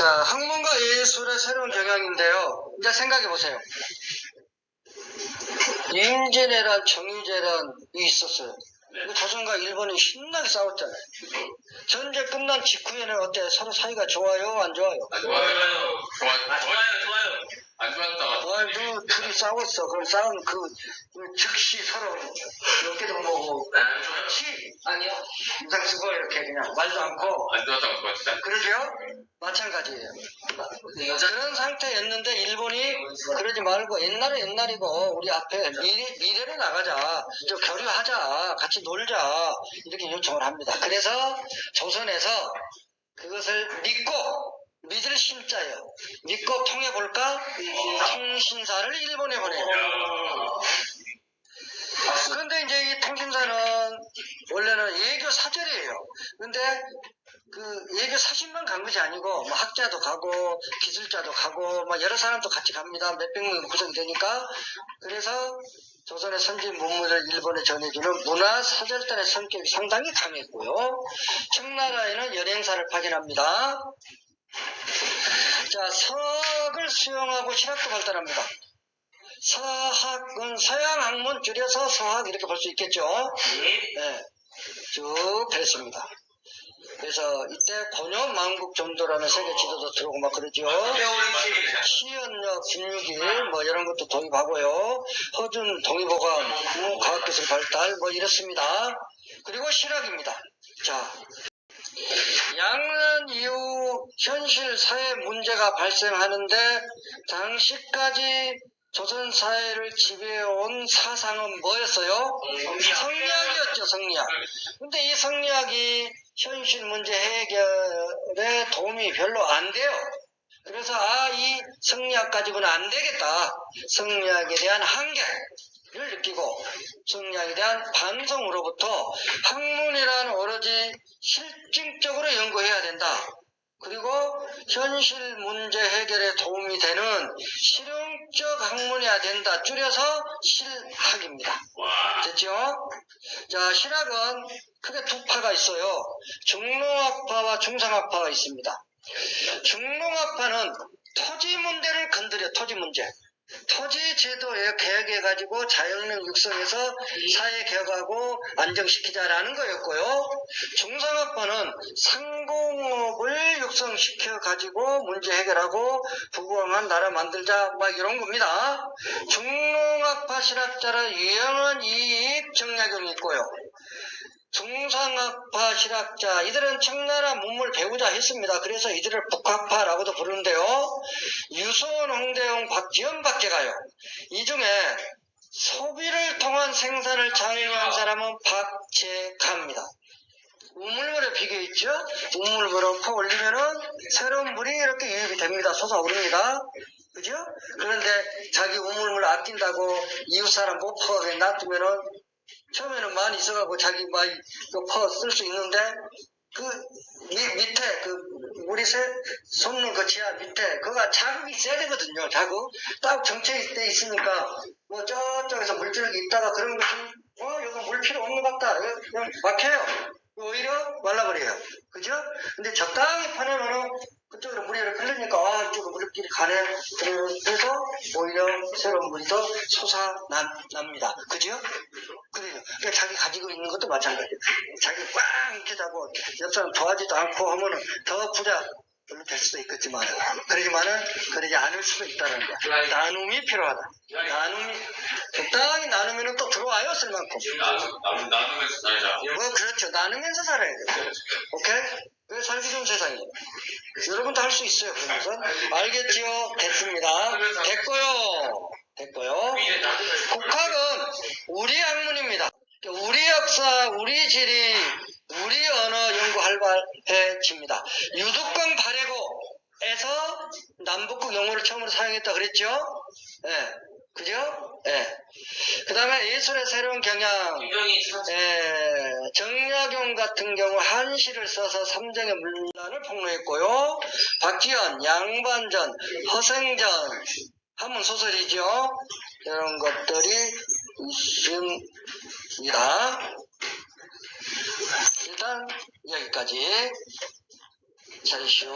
자, 학문과 예술의 새로운 경향인데요. 이제 생각해 보세요. 임진왜란, 정유재란 이 있었어요. 그 조선과 일본이 신나게 싸웠잖아요. 전쟁 끝난 직후에는 어때? 서로 사이가 좋아요? 안 좋아요? 안 좋아요. 좋아, 좋아요, 좋아요. 안 좋았다 가. 아, 그 둘이 싸웠어. 그럼 싸움 그, 그 즉시 서로 몇 개도 먹고 안 좋아요. 치 아니요. 인상 쓰고 이렇게 그냥 말도 않고 안 좋았다가 좋았다. 그러죠? 마찬가지예요. 그 여자 그런 상태였는데 일본이 그러지 말고 옛날에 옛날이고 우리 앞에 미래, 미래로 나가자 좀 교류하자 같이 놀자 이렇게 요청을 합니다 그래서 조선에서 그것을 믿고 믿을 심자예요 믿고 볼까 통신사를 일본에 보내요 그런데 이제 이 통신사는 원래는 예교 사절이에요 근데 그 예교 사신만 간 것이 아니고 뭐 학자도 가고 기술자도 가고 뭐 여러 사람도 같이 갑니다. 몇백 명이 구성이 되니까 그래서 조선의 선진 문물을 일본에 전해주는 문화 사절단의 성격이 상당히 강했고요. 청나라에는 연행사를 파견합니다. 자, 서학을 수용하고 신학도 발달합니다. 서학은 서양 학문 줄여서 서학 이렇게 볼 수 있겠죠. 네, 쭉 그랬습니다. 그래서 이때 권현 망국 정도라는 세계 지도도 들어오고 막 그러죠. 시연력, 진육일 뭐 이런 것도 도입하고요. 허준 동의보감, 뭐 과학기술 발달 뭐 이렇습니다. 그리고 실학입니다. 자, 양난 이후 현실 사회 문제가 발생하는데 당시까지 조선 사회를 지배해온 사상은 뭐였어요? 성리학이었죠, 성리학. 근데 이 성리학이 현실 문제 해결에 도움이 별로 안 돼요. 그래서 아, 이 성리학 가지고는 안 되겠다. 성리학에 대한 한계 를 느끼고 성리학에 대한 반성으로부터 학문이란 오로지 실증적으로 연구해야 된다. 그리고 현실 문제 해결에 도움이 되는 실용적 학문이어야 된다. 줄여서 실학입니다. 됐죠? 자, 실학은 크게 두 파가 있어요. 중농학파와 중상학파가 있습니다. 중농학파는 토지 문제를 건드려, 토지 문제. 토지 제도에 개혁해가지고 자연력 육성해서 사회 개혁하고 안정시키자라는 거였고요. 중상학파는 상공업을 육성시켜가지고 문제 해결하고 부강한 나라 만들자 막 이런 겁니다. 중농학파 실학자는 유형은 이입 정약용이 있고요. 중상학파 실학자 이들은 청나라 문물 배우자 했습니다. 그래서 이들을 북학파라고도 부르는데요. 유소원, 홍대용, 박지원 밖에 가요. 이 중에 소비를 통한 생산을 장려한 사람은 박재가입니다. 우물물에 비교 있죠? 우물물을 퍼 올리면은 새로운 물이 이렇게 유입이 됩니다. 솟아오릅니다. 그죠? 그런데 자기 우물물 아낀다고 이웃 사람 못 퍼게 놔두면은 처음에는 많이 있어가고 자기 많이 퍼쓸 수 있는데 그 밑, 밑에 그 물이 새, 솟는 그 지하 밑에 그가 자극이 되거든요. 자극 딱 정체돼 있으니까 뭐 저쪽에서 물줄기 있다가 그런 것이 어 여기 물 필요 없는 것 같다 그냥 막혀요. 오히려 말라버려요. 그죠? 근데 적당히 파내면은 그쪽으로 물이 흐르니까 아 이쪽으로 물길이 가네 그래서 오히려 새로운 물이 더 솟아납니다. 그죠? 그래요. 그러니까 자기 가지고 있는 것도 마찬가지예요. 자기 꽉 이렇게 잡고 옆 사람 도와지도 않고 하면은 더 부자 될 수도 있겠지만 그러지만은 그러지 않을 수도 있다는 거야. 나눔이 필요하다. 나눔이 적당히 나누면은 또 들어와요 쓸 만큼. 나누, 나누면서 살자. 뭐 그렇죠. 나누면서 살아야 돼요. 오케이? 왜 살기 좋은 세상이에요. 여러분도 할 수 있어요. 그러면서 알겠지요? 됐습니다. 됐고요. 됐고요. 국학은 우리 학문입니다. 우리 역사, 우리 지리, 우리 언어 연구 활발 해집니다. 유독권 발해고에서 남북국 용어를 처음으로 사용했다 그랬죠? 예. 그죠? 예. 그 다음에 예술의 새로운 경향. 예, 정약용 같은 경우 한시를 써서 삼정의 문란을 폭로했고요. 박지현, 양반전, 허생전, 한문 소설이죠. 이런 것들이 있습니다. 일단 여기까지. 차리시오.